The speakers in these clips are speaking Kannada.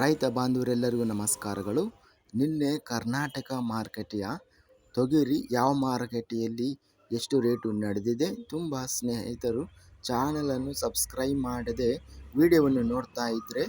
ರೈತ ಬಾಂಧವರೆಲ್ಲರಿಗೂ ನಮಸ್ಕಾರಗಳು. ನಿನ್ನೆ ಕರ್ನಾಟಕ ಮಾರುಕಟ್ಟೆಯ ತೊಗರಿ ಯಾವ ಮಾರುಕಟ್ಟೆಯಲ್ಲಿ ಎಷ್ಟು ರೇಟು ನಡೆದಿದೆ ತುಂಬ ಸ್ನೇಹಿತರು ಚಾನಲನ್ನು ಸಬ್ಸ್ಕ್ರೈಬ್ ಮಾಡದೆ ವಿಡಿಯೋವನ್ನು ನೋಡ್ತಾ ಇದ್ದರೆ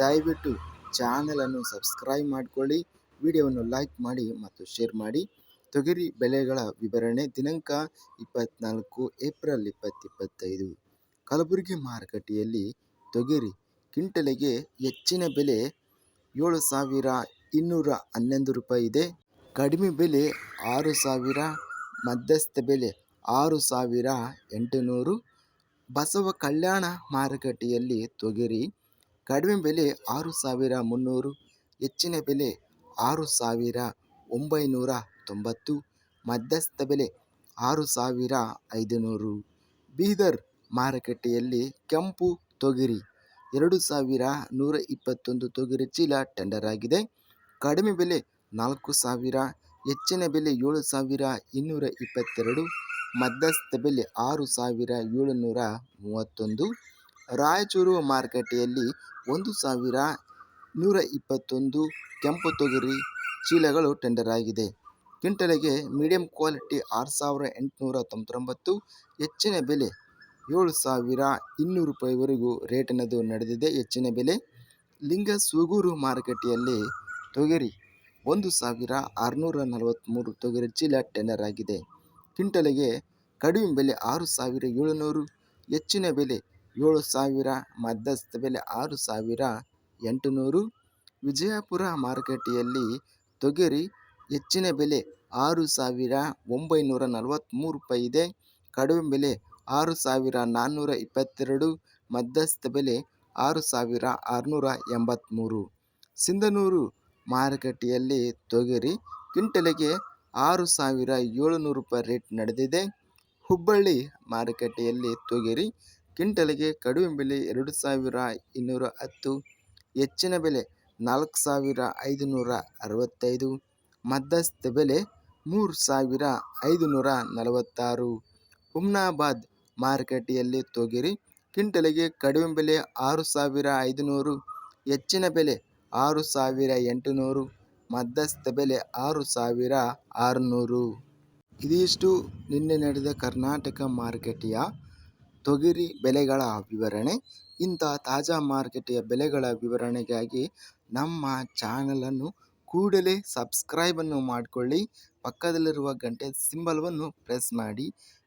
ದಯವಿಟ್ಟು ಚಾನಲನ್ನು ಸಬ್ಸ್ಕ್ರೈಬ್ ಮಾಡಿಕೊಳ್ಳಿ, ವಿಡಿಯೋವನ್ನು ಲೈಕ್ ಮಾಡಿ ಮತ್ತು ಶೇರ್ ಮಾಡಿ. ತೊಗರಿ ಬೆಲೆಗಳ ವಿವರಣೆ ದಿನಾಂಕ ಇಪ್ಪತ್ನಾಲ್ಕು ಏಪ್ರಿಲ್ ಇಪ್ಪತ್ತಿಪ್ಪತ್ತೈದು ಕಲಬುರಗಿ ಮಾರುಕಟ್ಟೆಯಲ್ಲಿ ತೊಗರಿ ಕ್ವಿಂಟಲಿಗೆ ಹೆಚ್ಚಿನ ಬೆಲೆ ಏಳು ಸಾವಿರ ಇನ್ನೂರ ಹನ್ನೊಂದು ರೂಪಾಯಿ ಇದೆ. ಕಡಿಮೆ ಬೆಲೆ ಆರು ಸಾವಿರ, ಮಧ್ಯಸ್ಥ ಬೆಲೆ ಆರು ಸಾವಿರ ಎಂಟುನೂರು. ಬಸವ ಕಲ್ಯಾಣ ಮಾರುಕಟ್ಟೆಯಲ್ಲಿ ತೊಗರಿ ಕಡಿಮೆ ಬೆಲೆ ಆರು ಸಾವಿರ ಮುನ್ನೂರು, ಹೆಚ್ಚಿನ ಬೆಲೆ ಆರು ಸಾವಿರ ಒಂಬೈನೂರ ತೊಂಬತ್ತು, ಮಧ್ಯಸ್ಥ ಬೆಲೆ ಆರು ಸಾವಿರ ಐದುನೂರು. ಬೀದರ್ ಮಾರುಕಟ್ಟೆಯಲ್ಲಿ ಕೆಂಪು ತೊಗರಿ ಎರಡು ಸಾವಿರ ನೂರ ಇಪ್ಪತ್ತೊಂದು ತೊಗರಿ ಚೀಲ ಟೆಂಡರ್ ಆಗಿದೆ. ಕಡಿಮೆ ಬೆಲೆ ನಾಲ್ಕು ಸಾವಿರ ಹೆಚ್ಚಿನ ಬೆಲೆ ಏಳು ಸಾವಿರ ಇನ್ನೂರ ಇಪ್ಪತ್ತೆರಡು ಮಧ್ಯಸ್ಥ ಬೆಲೆ ಆರು ಸಾವಿರ ಏಳುನೂರ ಮೂವತ್ತೊಂದು ರಾಯಚೂರು ಮಾರುಕಟ್ಟೆಯಲ್ಲಿ ಒಂದು ಸಾವಿರ ನೂರ ಇಪ್ಪತ್ತೊಂದು ಕೆಂಪು ತೊಗರಿ ಚೀಲಗಳು ಟೆಂಡರ್ ಆಗಿದೆ. ಕ್ವಿಂಟಲಿಗೆ ಮೀಡಿಯಂ ಕ್ವಾಲಿಟಿ ಆರು ಸಾವಿರ ಎಂಟುನೂರ ತೊಂಬತ್ತೊಂಬತ್ತು ಹೆಚ್ಚಿನ ಬೆಲೆ ಏಳು ಸಾವಿರ ಇನ್ನೂರು ರೂಪಾಯಿವರೆಗೂ ರೇಟಿನದು ನಡೆದಿದೆ. ಹೆಚ್ಚಿನ ಬೆಲೆ ಲಿಂಗ ಸೂಗೂರು ಮಾರುಕಟ್ಟೆಯಲ್ಲಿ ತೊಗರಿ ಒಂದು ಸಾವಿರ ಆರುನೂರ ನಲವತ್ತ್ಮೂರು ತೊಗರಿ ಚೀಲ ಟೆಂಡರ್ ಆಗಿದೆ. ಕ್ವಿಂಟಲಿಗೆ ಕಡಿಮೆ ಬೆಲೆ ಆರು ಸಾವಿರ ಏಳುನೂರು, ಹೆಚ್ಚಿನ ಬೆಲೆ ಏಳು ಸಾವಿರ ಮಧ್ಯಸ್ಥ ಬೆಲೆ ಆರು ಸಾವಿರ ಎಂಟುನೂರು. ವಿಜಯಪುರ ಮಾರುಕಟ್ಟೆಯಲ್ಲಿ ತೊಗರಿ ಹೆಚ್ಚಿನ ಬೆಲೆ ಆರು ಸಾವಿರ ಒಂಬೈನೂರ ನಲವತ್ತ್ಮೂರು ರೂಪಾಯಿ ಇದೆ. ಕಡಿಮೆ ಬೆಲೆ ಆರು ಸಾವಿರ ನಾನ್ನೂರ ಇಪ್ಪತ್ತೆರಡು ಮಧ್ಯಸ್ಥ ಬೆಲೆ ಆರು ಸಾವಿರ ಆರುನೂರ ಎಂಬತ್ತ್ಮೂರು ಸಿಂಧನೂರು ಮಾರುಕಟ್ಟೆಯಲ್ಲಿ ತೊಗರಿ ಕ್ವಿಂಟಲಿಗೆ ಆರು ಸಾವಿರ ಏಳುನೂರು ರೂಪಾಯಿ ರೇಟ್ ನಡೆದಿದೆ. ಹುಬ್ಬಳ್ಳಿ ಮಾರುಕಟ್ಟೆಯಲ್ಲಿ ತೊಗರಿ ಕ್ವಿಂಟಲಿಗೆ ಕಡಿಮೆ ಬೆಲೆ ಎರಡು ಸಾವಿರ ಇನ್ನೂರ ಹತ್ತು, ಹೆಚ್ಚಿನ ಬೆಲೆ ನಾಲ್ಕು ಸಾವಿರ ಐದುನೂರ ಅರವತ್ತೈದು, ಮಧ್ಯಸ್ಥ ಬೆಲೆ ಮೂರು ಸಾವಿರ ಐದುನೂರ ನಲವತ್ತಾರು. ಹುಮ್ನಾಬಾದ್ ಮಾರುಕಟ್ಟೆಯಲ್ಲಿ ತೊಗರಿ ಕ್ವಿಂಟಲಿಗೆ ಕಡಿಮೆ ಬೆಲೆ ಆರು ಸಾವಿರ ಐದುನೂರು, ಹೆಚ್ಚಿನ ಬೆಲೆ ಆರು ಸಾವಿರ ಎಂಟುನೂರು, ಮಧ್ಯಸ್ಥ ಬೆಲೆ ಆರು ಸಾವಿರ ಆರುನೂರು. ಇದಿಷ್ಟು ನಿನ್ನೆ ನಡೆದ ಕರ್ನಾಟಕ ಮಾರುಕಟ್ಟೆಯ ತೊಗರಿ ಬೆಲೆಗಳ ವಿವರಣೆ. ಇಂಥ ತಾಜಾ ಮಾರುಕಟ್ಟೆಯ ಬೆಲೆಗಳ ವಿವರಣೆಗಾಗಿ ನಮ್ಮ ಚಾನಲನ್ನು ಕೂಡಲೇ ಸಬ್ಸ್ಕ್ರೈಬನ್ನು ಮಾಡಿಕೊಳ್ಳಿ. ಪಕ್ಕದಲ್ಲಿರುವ ಗಂಟೆ ಸಿಂಬಲ್ವನ್ನು ಪ್ರೆಸ್ ಮಾಡಿ.